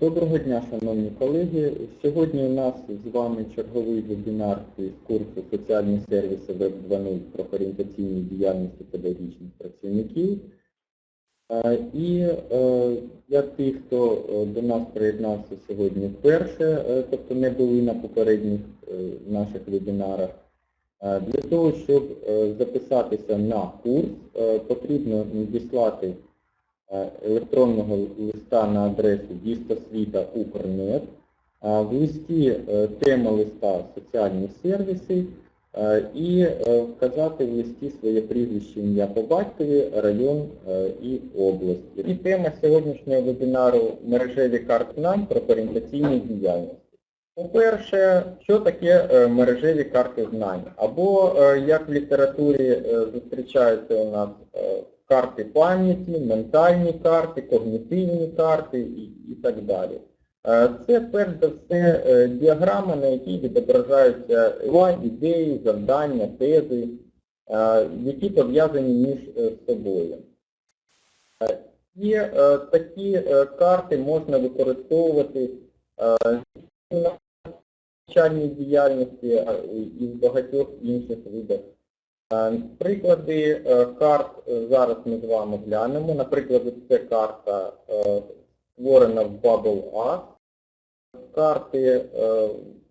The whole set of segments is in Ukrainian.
Доброго дня, шановні колеги. Сьогодні у нас з вами черговий вебінар із курсу Соціальні сервіси Веб 2.0 про орієнтаційні діяльності педагогічних працівників. Е, І е, для тих, хто е, до нас приєднався сьогодні вперше, тобто не були на попередніх наших вебінарах, для того, щоб записатися на курс, потрібно надіслати електронного листа на адресу дістосвіта.укрнет. Е, В листі е, тема листа соціальні сервіси е, і е, вказати в листі своє прізвище, ім'я по батькові, район е, і область. І тема сьогоднішнього вебінару мережеві карти знань про орієнтаційні діяльності. По-перше, що таке е, мережеві карти знань? Або, е, як в літературі е, зустрічаються у нас е, карти пам'яті, ментальні карти, когнітивні карти і, і так далі. Е, Це перш за все е, діаграма, на якій відображаються ідеї, завдання, тези, е, які пов'язані між собою. І такі карти можна використовувати на навчальній діяльності і в багатьох інших видах. Е, Приклади е, карт зараз ми з вами глянемо. Наприклад, це карта е, створена в Bubble Art. Карти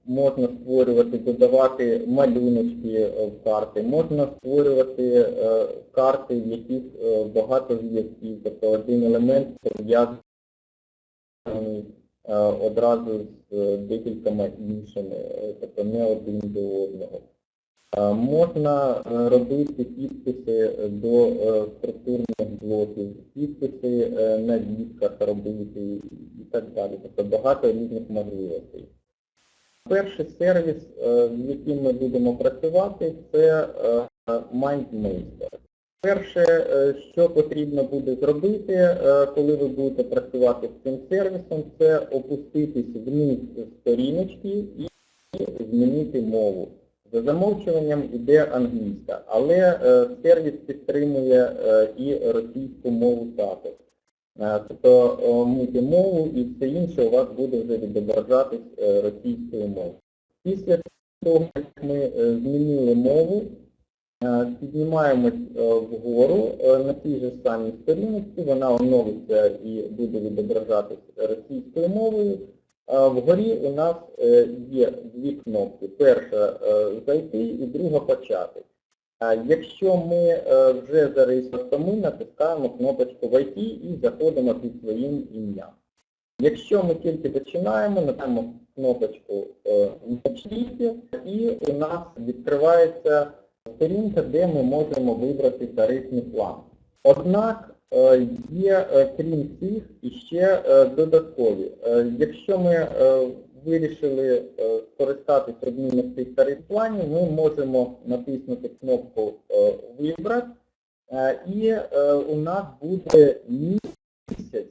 можна створювати, додавати малюночки в карти, можна створювати карти, в яких багато зв'язків, тобто один елемент пов'язаний одразу з декількома іншими, тобто не один до одного. Е, Можна е, робити підписи до е, структурних блоків, підписи на дисках робити і так далі. Тобто багато різних можливостей. Перший сервіс, з яким ми будемо працювати, це MindMaster. Перше, що потрібно буде зробити, коли ви будете працювати з цим сервісом, це опуститись вниз сторіночки і змінити мову. За замовчуванням йде англійська, але е, сервіс підтримує е, і російську мову також. Е, Тобто е, мультимову і все інше у вас буде вже відображатись російською мовою. Після того, як ми змінили мову, піднімаємось вгору на тій же самій сторінці, вона оновиться і буде відображатись російською мовою. Вгорі у нас е, є дві кнопки. Перша е, зайти і друга почати. Якщо ми е, вже зареєстровані, то ми натискаємо кнопочку «Войти» і заходимо під своїм ім'ям. Якщо ми тільки починаємо, натискаємо кнопочку е, і у нас відкривається сторінка, де ми можемо вибрати тарифний план. Однак є, е, крім цих, іще е, додаткові. Е, Якщо ми е, вирішили е, скористатись одним із цих тариф планів, ми можемо натиснути кнопку е, «Вибрати» е, і е, у нас буде місяць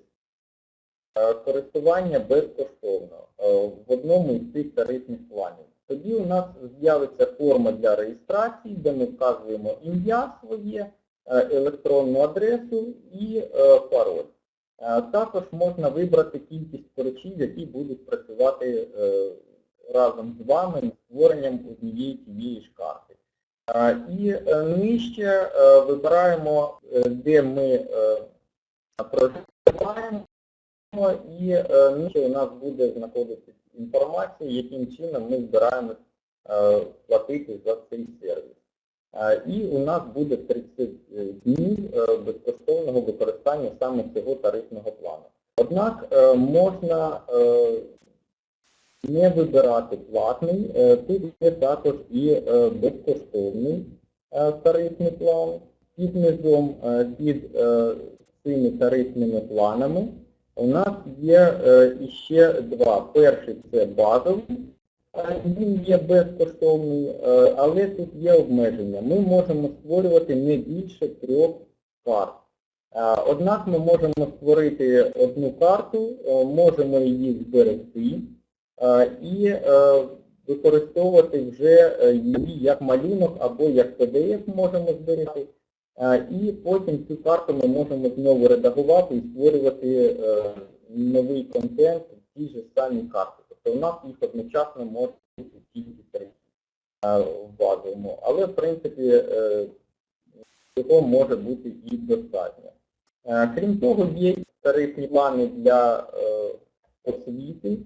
е, користування безкоштовно е, в одному із цих тарифних планів. Тоді у нас з'явиться форма для реєстрації, де ми вказуємо ім'я своє, е, електронну адресу і е, пароль. Е, Також можна вибрати кількість користувачів, які будуть працювати е, разом з вами над створенням однієї тієї ж карти. Е, І е, нижче е, вибираємо, е, де ми е, проживаємо, і е, нижче у нас буде знаходитися інформація, яким чином ми збираємось е, платити за цей сервіс. Е, І у нас буде 30 днів е, безкоштовного використання саме цього тарифного плану. Однак е, можна е, не вибирати платний, е, тут є також і е, безкоштовний е, тарифний план. Під низом е, під е, цими тарифними планами у нас є е, іще два. Перший це базовий, Е, Він є безкоштовний, е, але тут є обмеження. Ми можемо створювати не більше трьох карт. Е, Однак ми можемо створити одну карту, е, можемо її зберегти і використовувати вже її як малюнок або як PDF можемо зберегти. І потім цю карту ми можемо знову редагувати і створювати новий контент ті ж самі карти. Тобто у нас їх одночасно може бути тільки три е, в базовому, але в принципі е, цього може бути і достатньо. Е, Крім того, є тарифні плани для е, освіти.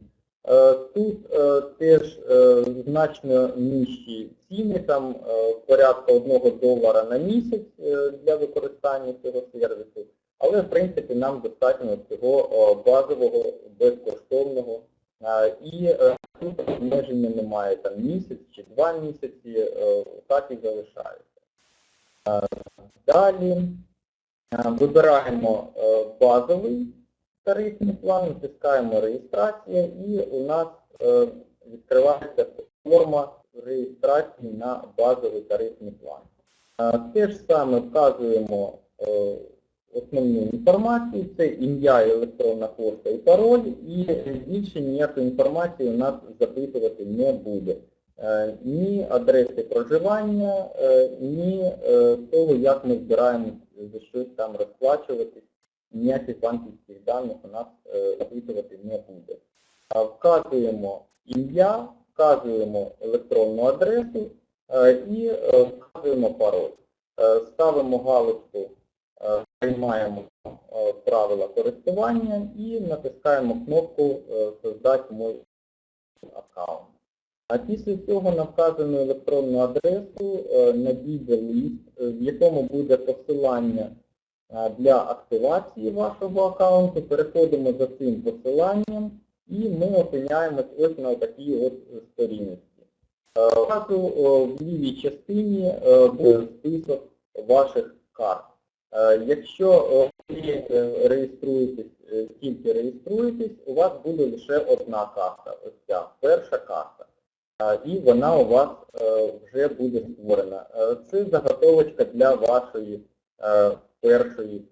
Е, Тут е, теж е, значно нижчі ціни, там е, порядка 1 долара на місяць е, для використання цього сервісу, але в принципі нам достатньо цього е, базового, безкоштовного. Е, І е, тут обмеження немає, там місяць чи два місяці, е, так і залишається. Далі вибираємо базовий тарифний план, натискаємо реєстрація і у нас відкривається форма реєстрації на базовий тарифний план. Те ж саме вказуємо основну інформацію, це ім'я, електронна пошта і пароль, і більше ніякої інформації у нас запитувати не буде. Е, Ні адреси проживання, е, ні е, того, як ми збираємось за щось там розплачуватись ніяких банківських даних у нас е, запитувати не буде. Вказуємо ім'я, вказуємо електронну адресу е, і е, вказуємо пароль. Е, Ставимо галочку, е, приймаємо е, правила користування і натискаємо кнопку е, «Создати мой аккаунт». А після цього на вказану електронну адресу е, надійде лист, в якому буде посилання для активації вашого аккаунту. Переходимо за цим посиланням і ми опиняємось ось на такій от сторінці. В лівій частині буде список ваших карт. Е, Якщо ви е, реєструєтесь, е, тільки реєструєтесь, у вас буде лише одна карта, ось ця перша карта. І вона у вас вже буде створена. Це заготовочка для вашої першої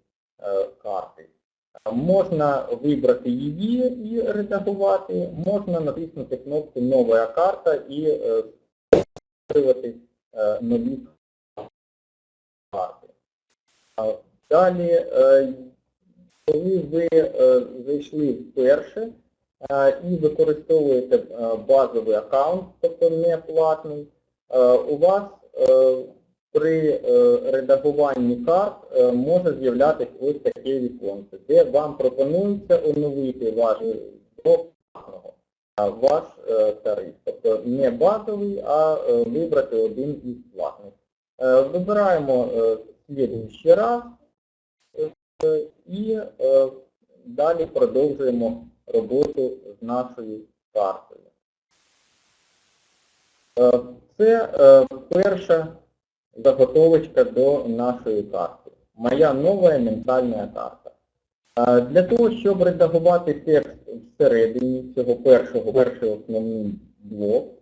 карти. Можна вибрати її і редагувати, можна натиснути кнопку Нова карта і створювати нові карти. Далі, е, коли ви е, зайшли вперше е, і використовуєте базовий аккаунт, тобто не платний, у вас при редагуванні карт може з'являтися ось таке віконце, де вам пропонується оновити ваш до платного ваш тариф. Тобто не базовий, а вибрати один із платних. Вибираємо слідуючий раз е, і е, далі продовжуємо роботу з нашою картою. Е, Це перша заготовочка до нашої карти. Моя нова ментальна карта. Для того, щоб редагувати текст всередині цього першого, перший основний блок,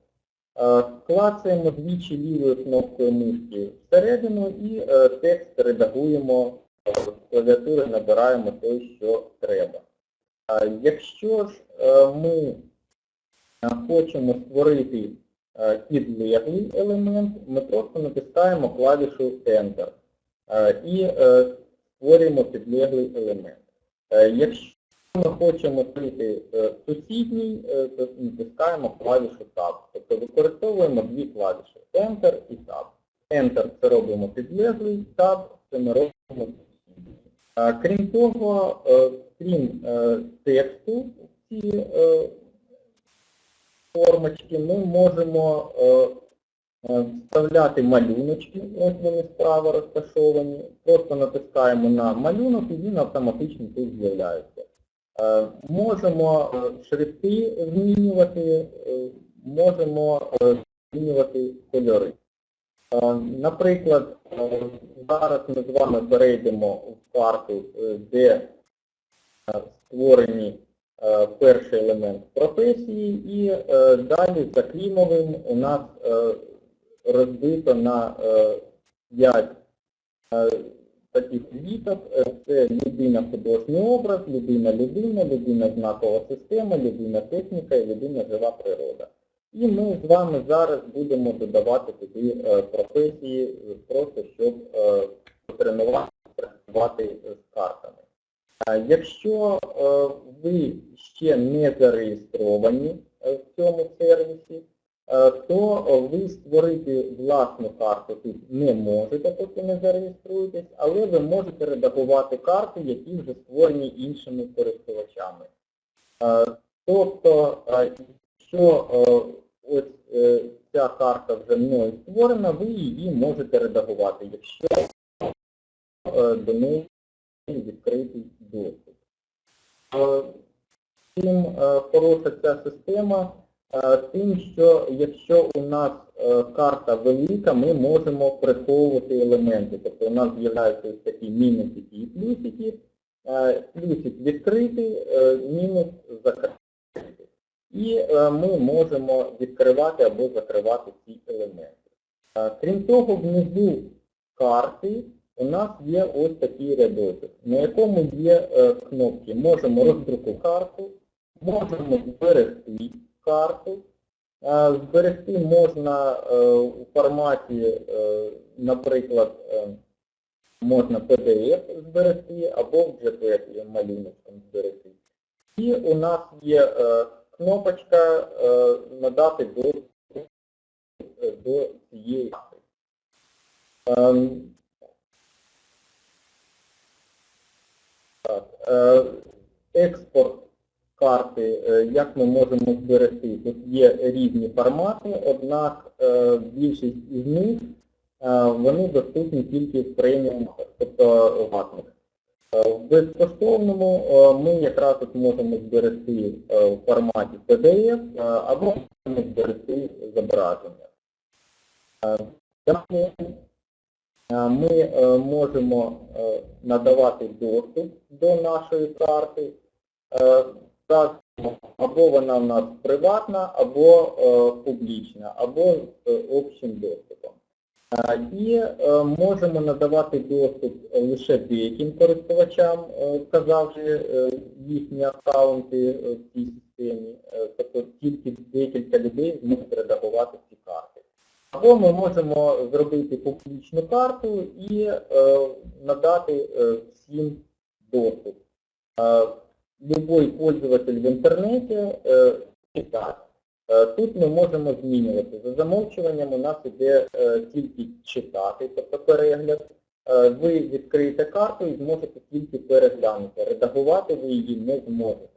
клацаємо двічі лівою кнопкою мишки всередину і е, текст редагуємо е, з клавіатури, набираємо той, що треба. Е, Якщо ж е, ми е, хочемо створити е, підлеглий елемент, ми просто натискаємо клавішу Enter е, і е, створюємо підлеглий елемент. Е, Якщо ми хочемо створити е, сусідній, е, то натискаємо клавішу Tab. Тобто використовуємо дві клавіші Enter і Tab. Enter це робимо підлеглий, Tab це ми робимо сусідній. Е, Крім того, е, крім е, тексту е, формочки, ми можемо е, е, вставляти малюночки, ось вони справа розташовані. Просто натискаємо на малюнок і він автоматично тут з'являється. Е, Можемо е, шрифти змінювати, е, можемо змінювати кольори. Наприклад, зараз ми з вами перейдемо в карту, де створені перший елемент професії і далі за клімовим у нас розбито на 5 таких віток. Е, Це людина художній образ, людина людина, знакова система, людина техніка і людина жива природа. І ми з вами зараз будемо додавати туди е, професії, просто щоб е, потренувати працювати з картами. Якщо ви ще не зареєстровані в цьому сервісі, то е, ви створити власну карту тут не можете, поки не зареєструєтесь, але ви можете редагувати карти, які вже створені іншими користувачами. Е, Тобто, е, якщо е, ось е, ця карта вже мною створена, ви її можете редагувати, якщо е, до неї відкритий доступ. Е, Чим е, хороша ця система, е, тим, що якщо у нас е, карта велика, ми можемо приховувати елементи. Тобто у нас з'являються ось такі мінусики і плюсики. Е, Плюсик відкритий, е, мінус закритий. І е, ми можемо відкривати або закривати ці елементи. Е, Крім того, внизу карти у нас є ось такий рядочок, на якому є е, кнопки. Можемо роздрукувати карту, можемо зберегти карту. Е, Зберегти можна е, у форматі, е, наприклад, можна PDF зберегти або в JPEG малюночком зберегти. І у нас є кнопочка надати доступ до цієї карти. Ем, Так, експорт карти, е, як ми можемо зберегти? Тут є різні формати, однак е, більшість із них е, вони доступні тільки в преміум, тобто ватних. Е, В безкоштовному ми якраз можемо зберегти в форматі PDF або можемо зберегти зображення. Е, ми можемо надавати доступ до нашої карти. Або вона в нас приватна, або е, публічна, або з е, общим доступом. Е, І можемо надавати доступ лише деяким користувачам, вказавши їхні аккаунти в цій системі. Тобто тільки декілька людей зможуть редагувати ці карти. Або ми можемо зробити публічну карту і надати всім доступ. Любой пользователь в інтернеті е, читає. Е, Тут ми можемо змінювати. За замовчуванням у нас іде тільки читати, тобто перегляд. Ви відкриєте карту і зможете тільки переглянути. Редагувати ви її не зможете.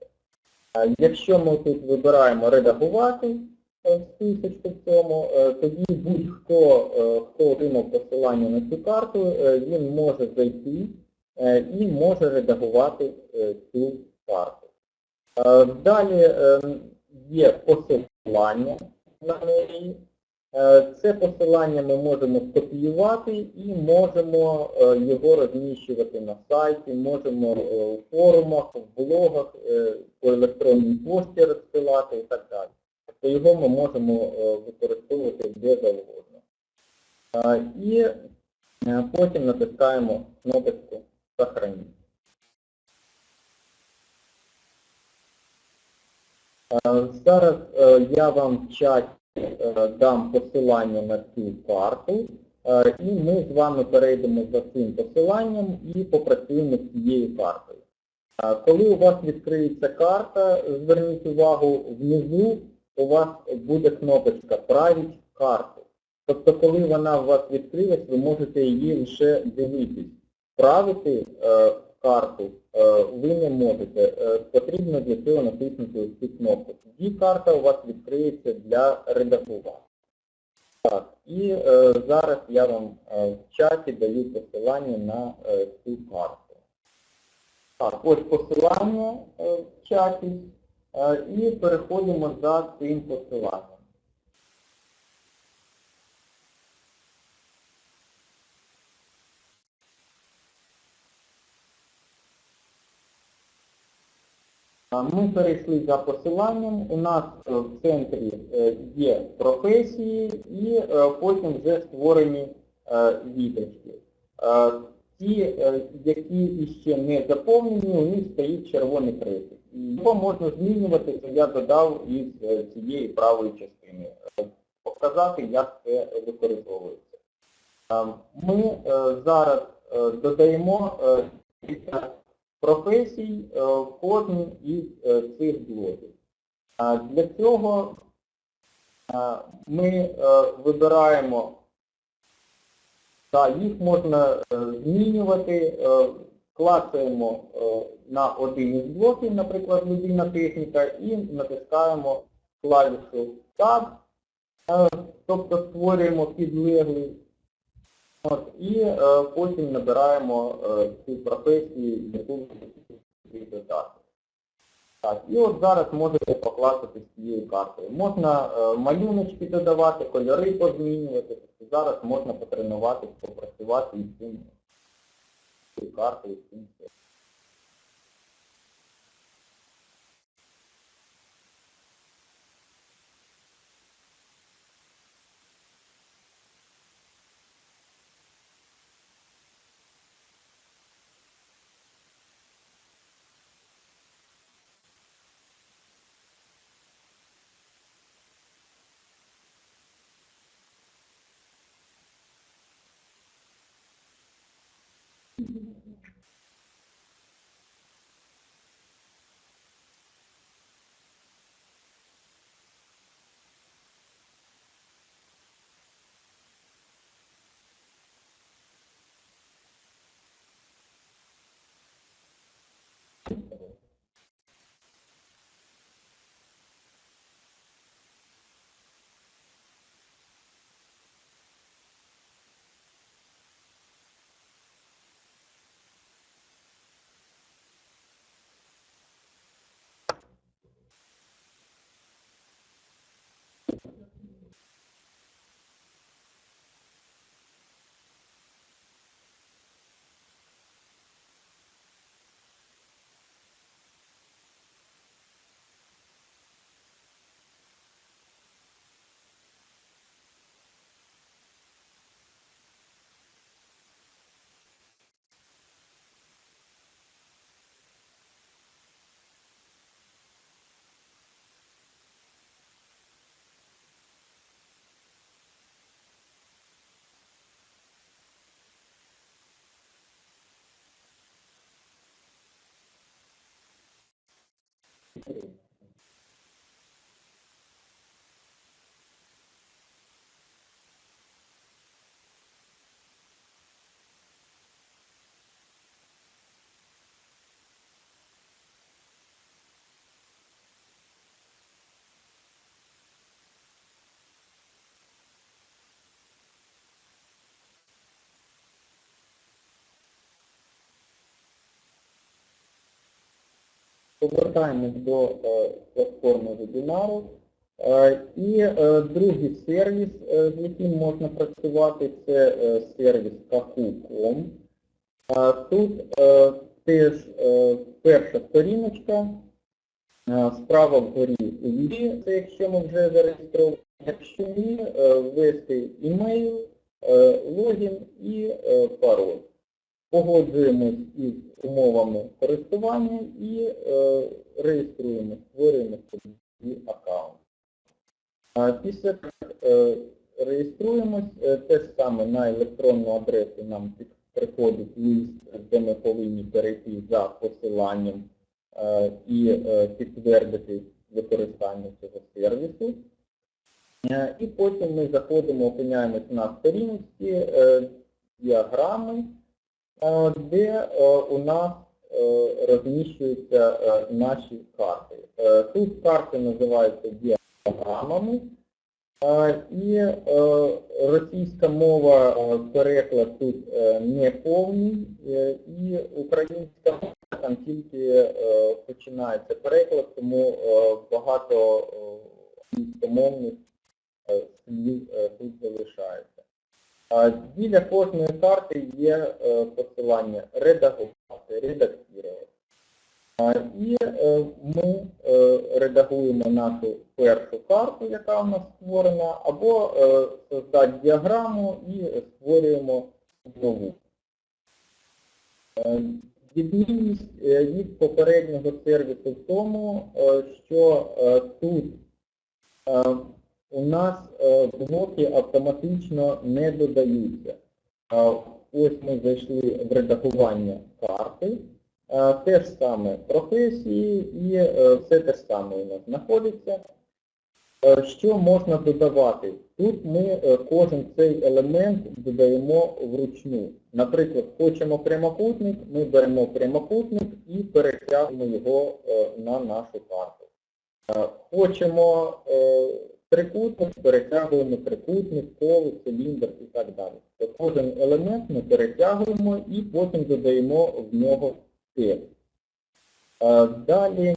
Е, Якщо ми тут вибираємо редагувати е, списочку в цьому, е, тоді будь-хто, хто отримав посилання на цю карту, він може зайти і може редагувати цю карту. Е, Далі е, є посилання на неї. Е, Це посилання ми можемо скопіювати і можемо е, його розміщувати на сайті, можемо у форумах, в блогах, по електронній пошті розсилати і так далі. Тобто його ми можемо використовувати де завгодно. І потім натискаємо кнопочку «Сохранити». Е, Зараз е, я вам в чаті е, дам посилання на цю карту, е, і ми з вами перейдемо за цим посиланням і попрацюємо з цією картою. Е, Коли у вас відкриється карта, зверніть увагу, внизу у вас буде кнопочка «Править карту». Тобто, коли вона у вас відкрилась, ви можете її лише дивитись. Правити е, карту е, ви не можете. Е, потрібно для цього натиснути цю кнопку. Тоді карта у вас відкриється для редагування. Так, і е, зараз я вам в чаті даю посилання на цю карту. Так, ось посилання в чаті. І переходимо за цим посиланням. А Ми перейшли за посиланням, у нас е, в центрі е, є професії і е, потім вже створені віточки. Ті, які іще не заповнені, у них стоїть червоний хрестик. І Його можна змінювати, це я додав із цієї правої частини. Показати, як це використовується. Ми зараз додаємо професій е, в кожній із е, цих блоків. Для цього е, ми вибираємо, та їх можна змінювати, клацаємо на один із блоків, наприклад, людина техніка, і натискаємо клавішу Tab, тобто створюємо підлеглий От, і е, потім набираємо е, цю професію, яку ви додати. Так, і от зараз можете покласти з цією картою. Можна е, малюночки додавати, кольори позмінювати. Тобто зараз можна потренуватися, попрацювати із цим цією картою, з цим. Всім. Повертаємось до е, платформи вебінару. Е, І е, другий сервіс, з яким можна працювати, це сервіс Kahoot.com. Е, Тут теж перша сторіночка, справа вгорі у вірі, це якщо ми вже зареєстровані. Якщо ні, ввести імейл, логін і пароль погоджуємось із умовами користування і е, реєструємо, створюємо собі аккаунт. А після е, реєструємось, е, те ж саме на електронну адресу нам приходить лист, де ми повинні перейти за посиланням е, і е, підтвердити використання цього сервісу. Е, І потім ми заходимо, опиняємось на сторінці е, діаграми, де е, у нас е, розміщуються е, наші карти. Е, Тут карти називаються діаграмами, е, і е, російська мова е, переклад тут е, не повний, е, і українська мова там тільки е, починається переклад, тому е, багато е, англійськомовних е, слів е, тут залишається. Біля кожної карти є е, посилання редагувати, редактувати. І е, ми е, редагуємо нашу першу карту, яка у нас створена, або создати діаграму і створюємо нову. Відмінність від попереднього сервісу в тому, що тут у нас е, блоки автоматично не додаються. Е, Ось ми зайшли в редагування карти. Е, Те ж саме професії і е, все те ж саме у нас знаходиться. Е, Що можна додавати? Тут ми е, кожен цей елемент додаємо вручну. Наприклад, хочемо прямокутник, ми беремо прямокутник і перетягуємо його е, на нашу карту. Е, Хочемо е, трикутник, перетягуємо трикутник, коло, циліндр і так далі. То кожен елемент ми перетягуємо і потім додаємо в нього текст. Е, Далі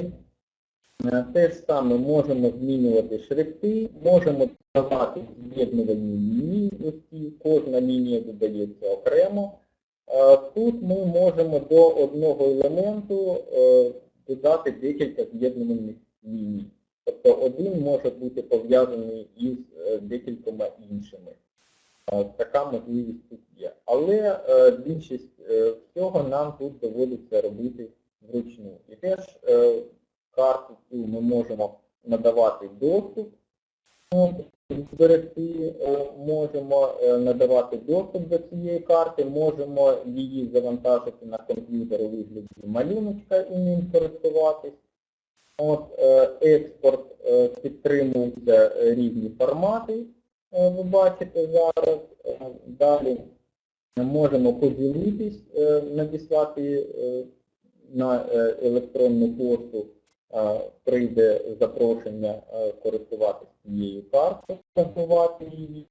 е, те ж саме можемо змінювати шрифти, можемо додавати з'єднувальні лінії, кожна лінія додається окремо. Е, Тут ми можемо до одного елементу додати декілька з'єднувальних ліній. Тобто один може бути пов'язаний із е, декількома іншими. Е, Така можливість тут є. Але е, більшість всього нам тут доводиться робити вручну. І теж карту цю ми можемо надавати доступ, зберегти, е, можемо надавати доступ до цієї карти, можемо її завантажити на комп'ютер у вигляді малюночка і ним користуватись. От, е, експорт е, підтримується різні формати, е, ви бачите зараз. Далі можемо поділитись, надіслати на електронну пошту, прийде запрошення користуватися цією картою, скасувати її.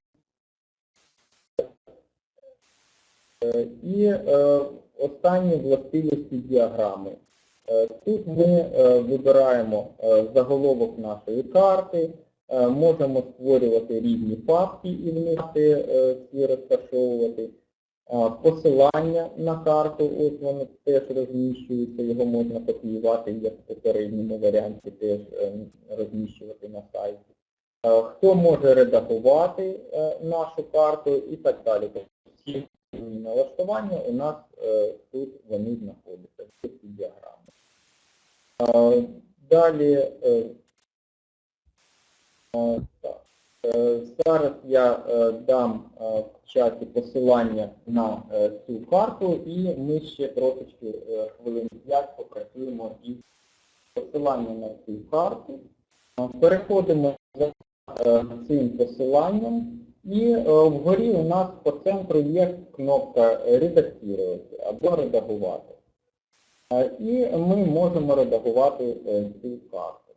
І останні властивості діаграми. Е, Тут ми е, вибираємо е, заголовок нашої карти, можемо створювати різні папки і в них ці розташовувати. Посилання на карту, ось воно теж розміщується, його можна копіювати, як в попередньому варіанті теж розміщувати на сайті. Хто може редагувати нашу карту і так далі. Тобто всі налаштування у нас тут вони знаходяться, в ці діаграми. Е, Далі е, е, Зараз я е, дам в чаті посилання на цю карту і ми ще трошечки хвилин 5 попрацюємо із посиланням на цю карту. Переходимо за цим посиланням і вгорі у нас по центру є кнопка «Редактувати» або «Редагувати». І ми можемо редагувати е, цю карту.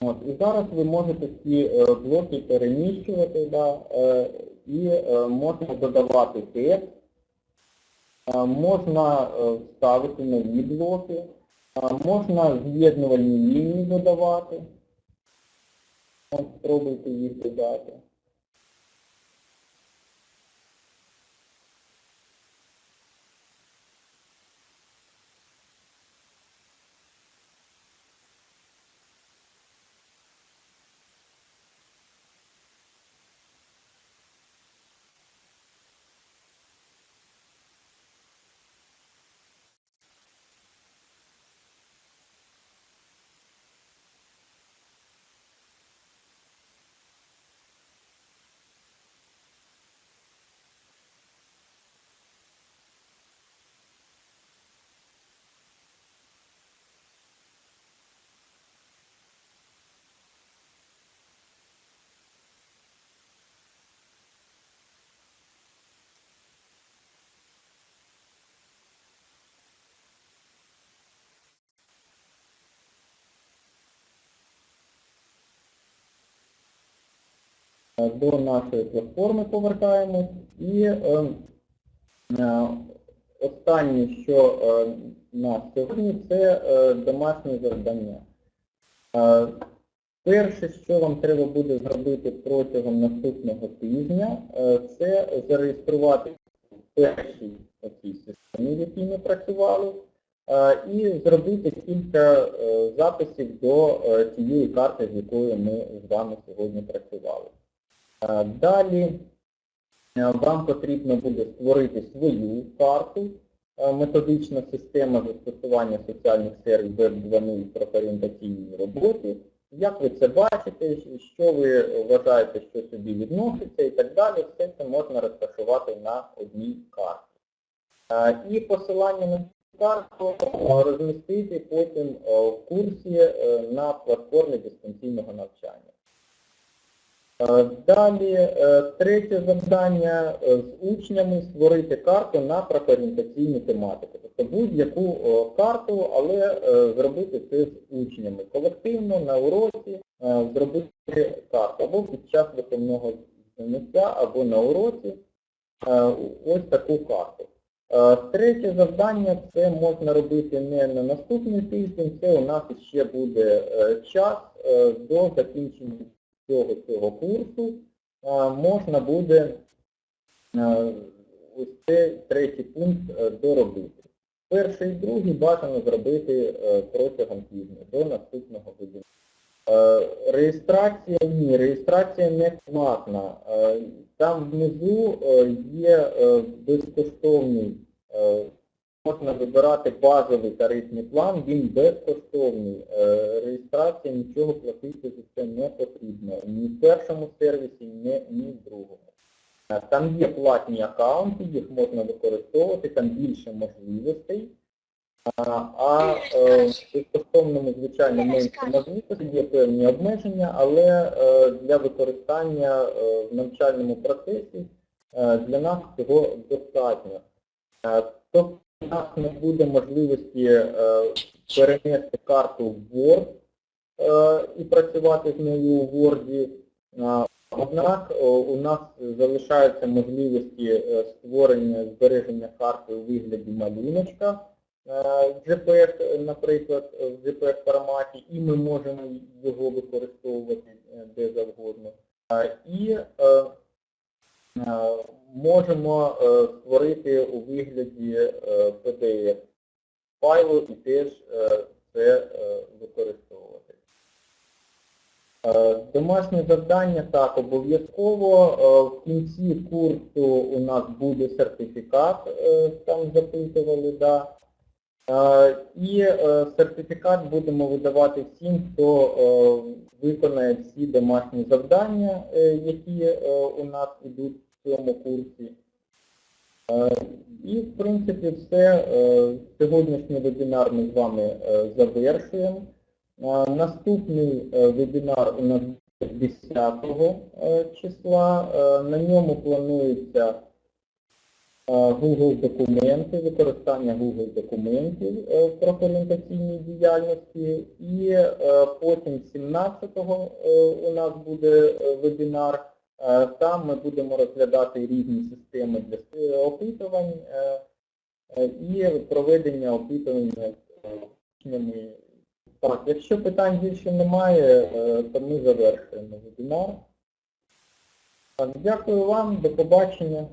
От, і зараз ви можете ці е, блоки переміщувати, да, е, і можна додавати текст, можна ставити нові блоки, можна з'єднувальні лінії додавати. Спробуйте їх додати. До нашої платформи повертаємось. І е, е, останнє, що е, на сьогодні, це е, домашнє завдання. Е, перше, що вам треба буде зробити протягом наступного тижня, е, це зареєструвати першій оцій системі, в якій ми працювали, е, і зробити кілька е, записів до е, тієї карти, з якою ми з вами сьогодні працювали. Е, Далі е, вам потрібно буде створити свою карту, е, методична система застосування соціальних сервісів Web 2.0 профорієнтаційній роботі. як ви це бачите, що ви вважаєте, що собі відноситься і так далі, все це можна розташувати на одній карті. І посилання на цю карту розмістити потім в курсі на платформі дистанційного навчання. Е, Далі е, третє завдання е, з учнями створити карту на профорієнтаційну тематику. Тобто будь-яку карту, але зробити це з учнями. Колективно на уроці зробити карту або під час виховного заняття, або на уроці ось таку карту. Третє завдання це можна робити не на наступний тиждень, це у нас ще буде час до закінчення цього цього курсу. Можна буде ось цей третій пункт е, доробити. Перший і другий бажано зробити е, протягом тижня до наступного вебінару. Е, Реєстрація ні, реєстрація не платна. Там внизу є безкоштовний, можна вибирати базовий тарифний план, він безкоштовний. Е, Реєстрація нічого платити за це не потрібно. Ні в першому сервісі, ні, в другому. Е, Там є платні аккаунти, їх можна використовувати, там більше можливостей. А, е, в безкоштовному, звичайно, менше можливостей, є певні обмеження, але для використання в навчальному процесі для нас цього достатньо. Тобто у нас не буде можливості е, перенести карту в Word е, і працювати з нею у Word. Е, Однак у нас залишаються можливості створення збереження карти у вигляді малюночка JPEG, наприклад, в JPEG форматі, і ми можемо його використовувати де завгодно. І можемо е, створити у вигляді е, PDF файлу і теж е, це е, використовувати. Е, Домашнє завдання так обов'язково. Е, В кінці курсу у нас буде сертифікат, е, там запитували, да. Е, І е, сертифікат будемо видавати всім, хто е, виконає всі домашні завдання, які у нас йдуть в цьому курсі. І, в принципі, все. Сьогоднішній вебінар ми з вами завершуємо. Наступний вебінар у нас 10 е, числа. На ньому планується Google документи, використання Google документів е, в профорієнтаційній діяльності. І е, потім 17-го е, у нас буде вебінар. Там ми будемо розглядати різні системи для опитувань і проведення опитування е, учнями. Так, якщо питань більше немає, то ми завершуємо вебінар. Так, дякую вам, до побачення.